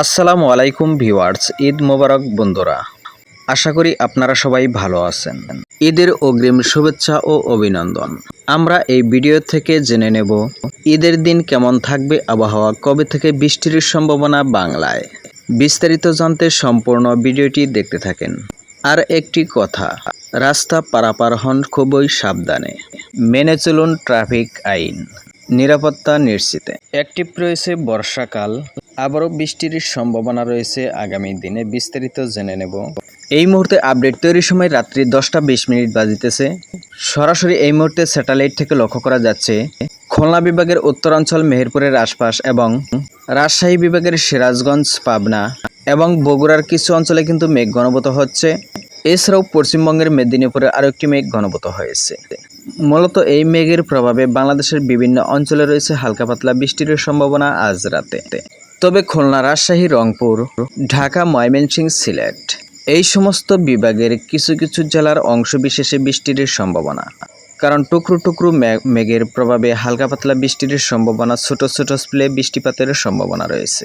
আসসালামু আলাইকুম ভিউয়ার্স, ঈদ মোবারক বন্ধুরা। আশা করি আপনারা সবাই ভালো আছেন। ঈদের অগ্রিম শুভেচ্ছা ও অভিনন্দন। আমরা এই ভিডিও থেকে জেনে নেব, ঈদের দিন কেমন থাকবে আবহাওয়া, কবে থেকে বৃষ্টির সম্ভাবনা বাংলায়। বিস্তারিত জানতে সম্পূর্ণ ভিডিওটি দেখতে থাকেন। আর একটি কথা, রাস্তা পারাপার হন খুবই সাবধানে। মেনে চলুন ট্রাফিক আইন। নিরাপত্তা নিশ্চিতে। অ্যাক্টিভ রয়েছে বর্ষাকাল আবারও বৃষ্টির সম্ভাবনা রয়েছে আগামী দিনে, বিস্তারিত জেনে নেব। এই মুহূর্তে আপডেট তৈরির সময় রাত্রি দশটা বিশ মিনিট বাজিতেছে। সরাসরি এই মুহূর্তে স্যাটেলাইট থেকে লক্ষ্য করা যাচ্ছে, খুলনা বিভাগের উত্তরাঞ্চল, মেহেরপুরের আশপাশ এবং রাজশাহী বিভাগের সিরাজগঞ্জ, পাবনা এবং বগুড়ার কিছু অঞ্চলে কিন্তু মেঘ ঘনভূত হচ্ছে। এছাড়াও পশ্চিমবঙ্গের মেদিনীপুরে আরও একটি মেঘ ঘনভূত হয়েছে। মূলত এই মেঘের প্রভাবে বাংলাদেশের বিভিন্ন অঞ্চলে রয়েছে হালকা পাতলা বৃষ্টির সম্ভাবনা আজ রাতে। তবে খুলনা রাজশাহী, রংপুর, ঢাকা, ময়মনসিংহ, সিলেট এই সমস্ত বিভাগের কিছু কিছু জেলার অংশ বিশেষে বৃষ্টির সম্ভাবনা। কারণ টুকরো টুকরো মেঘের প্রভাবে হালকা পাতলা বৃষ্টির সম্ভাবনা, ছোট ছোট স্প্লে বৃষ্টিপাতের সম্ভাবনা রয়েছে।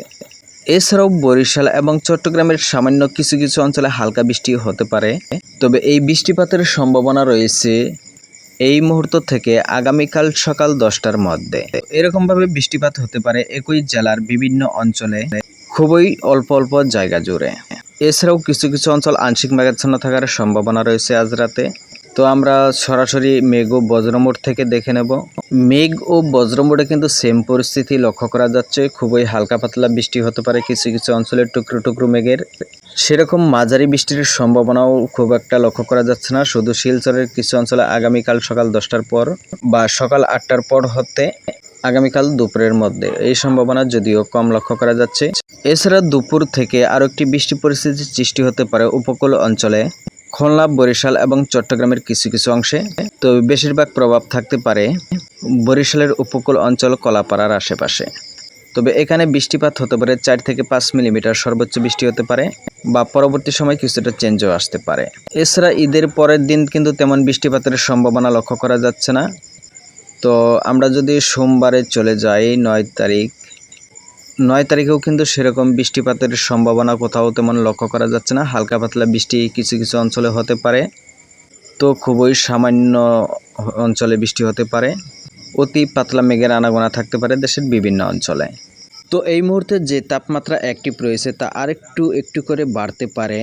এছাড়াও বরিশাল এবং চট্টগ্রামের সামান্য কিছু কিছু অঞ্চলে হালকা বৃষ্টি হতে পারে। তবে এই বৃষ্টিপাতের সম্ভাবনা রয়েছে এই মুহূর্ত থেকে আগামীকাল সকাল দশটার মধ্যে। এরকমভাবে বৃষ্টিপাত হতে পারে একই জেলার বিভিন্ন অঞ্চলে। খুবই অল্প অল্প জায়গা জুড়ে। এছাড়াও কিছু কিছু অঞ্চল আংশিক মেঘাচ্ছন্ন থাকার সম্ভাবনা রয়েছে আজ রাতে। তো আমরা সরাসরি মেঘ ও বজ্রমোড় থেকে দেখে নেব। মেঘ ও বজ্রমোড়ে কিন্তু সেম পরিস্থিতি লক্ষ্য করা যাচ্ছে। খুবই হালকা পাতলা বৃষ্টি হতে পারে কিছু কিছু অঞ্চলের টুকরো টুকরো মেঘের। সেরকম মাঝারি বৃষ্টির সম্ভাবনাও খুব একটা লক্ষ্য করা যাচ্ছে না। শুধু শিলচরের কিছু অঞ্চলে আগামীকাল সকাল দশটার পর বা সকাল আটটার পর হতে আগামীকাল দুপুরের মধ্যে। এই সম্ভাবনা যদিও কম লক্ষ্য করা যাচ্ছে। এছাড়া দুপুর থেকে আরও একটি বৃষ্টি পরিস্থিতির সৃষ্টি হতে পারে উপকূল অঞ্চলে। খুলনা, বরিশাল এবং চট্টগ্রামের কিছু কিছু অংশে। তো বেশিরভাগ প্রভাব থাকতে পারে বরিশালের উপকূল অঞ্চল কলাপাড়ার আশেপাশে। তবে এখানে বৃষ্টিপাত হতে পারে চার থেকে পাঁচ মিলিমিটার সর্বোচ্চ বৃষ্টি হতে পারে বা পরবর্তী সময় কিছুটা চেঞ্জও আসতে পারে। এছাড়া ঈদের পরের দিন কিন্তু তেমন বৃষ্টিপাতের সম্ভাবনা লক্ষ্য করা যাচ্ছে না। তো আমরা যদি সোমবারে চলে যাই, নয় তারিখ নয় তারিখেও কিন্তু সেরকম বৃষ্টিপাতের সম্ভাবনা কোথাও তেমন লক্ষ্য করা যাচ্ছে না। হালকা পাতলা বৃষ্টি কিছু কিছু অঞ্চলে হতে পারে। তো খুবই সামান্য অঞ্চলে বৃষ্টি হতে পারে। অতি পাতলা মেঘের আনাগোনা থাকতে পারে দেশের বিভিন্ন অঞ্চলে। তো এই মুহূর্তে যে তাপমাত্রা একটি রয়েছে তা আরেকটু একটু করে বাড়তে পারে।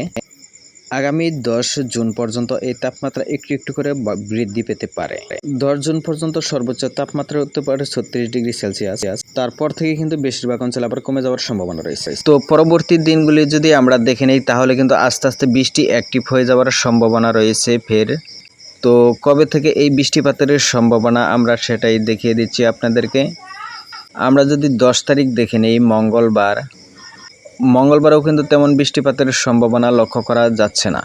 আগামী দশ জুন পর্যন্ত এই তাপমাত্রা একটু একটু করে বৃদ্ধি পেতে পারে। দশ জুন পর্যন্ত সর্বোচ্চ তাপমাত্রা হতে পারে ছত্রিশ ডিগ্রি সেলসিয়াস। তারপর থেকে কিন্তু বেশিরভাগ অঞ্চলে আবার কমে যাওয়ার সম্ভাবনা রয়েছে। তো পরবর্তী দিনগুলি যদি আমরা দেখে নেই, তাহলে কিন্তু আস্তে আস্তে বৃষ্টি অ্যাক্টিভ হয়ে যাওয়ার সম্ভাবনা রয়েছে ফের। তো কবে থেকে এই বৃষ্টিপাতের সম্ভাবনা আমরা সেটাই দেখিয়ে দিচ্ছি আপনাদেরকে। আমরা যদি দশ তারিখ দেখে নেই, মঙ্গলবার মঙ্গলবারেও কিন্তু তেমন বৃষ্টিপাতের সম্ভাবনা লক্ষ্য করা যাচ্ছে না।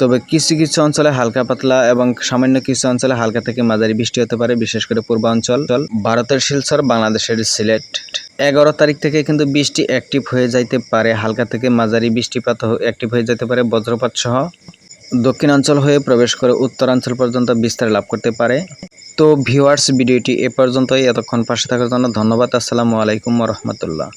তবে কিছু কিছু অঞ্চলে হালকা পাতলা এবং সামান্য কিছু অঞ্চলে হালকা থেকে মাঝারি বৃষ্টি হতে পারে, বিশেষ করে পূর্বাঞ্চল। ভারতের শিলচর, বাংলাদেশের সিলেট। এগারো তারিখ থেকে কিন্তু বৃষ্টি অ্যাক্টিভ হয়ে যাইতে পারে, হালকা থেকে মাঝারি বৃষ্টিপাত অ্যাক্টিভ হয়ে যেতে পারে বজ্রপাত সহ। দক্ষিণাঞ্চল হয়ে প্রবেশ করে উত্তরাঞ্চল পর্যন্ত বিস্তার লাভ করতে পারে। তো ভিউয়ার্স ভিডিওটি এ পর্যন্তই। এতক্ষণ পাশে থাকার জন্য ধন্যবাদ। আসসালামু আলাইকুম রহমতুল্লাহ।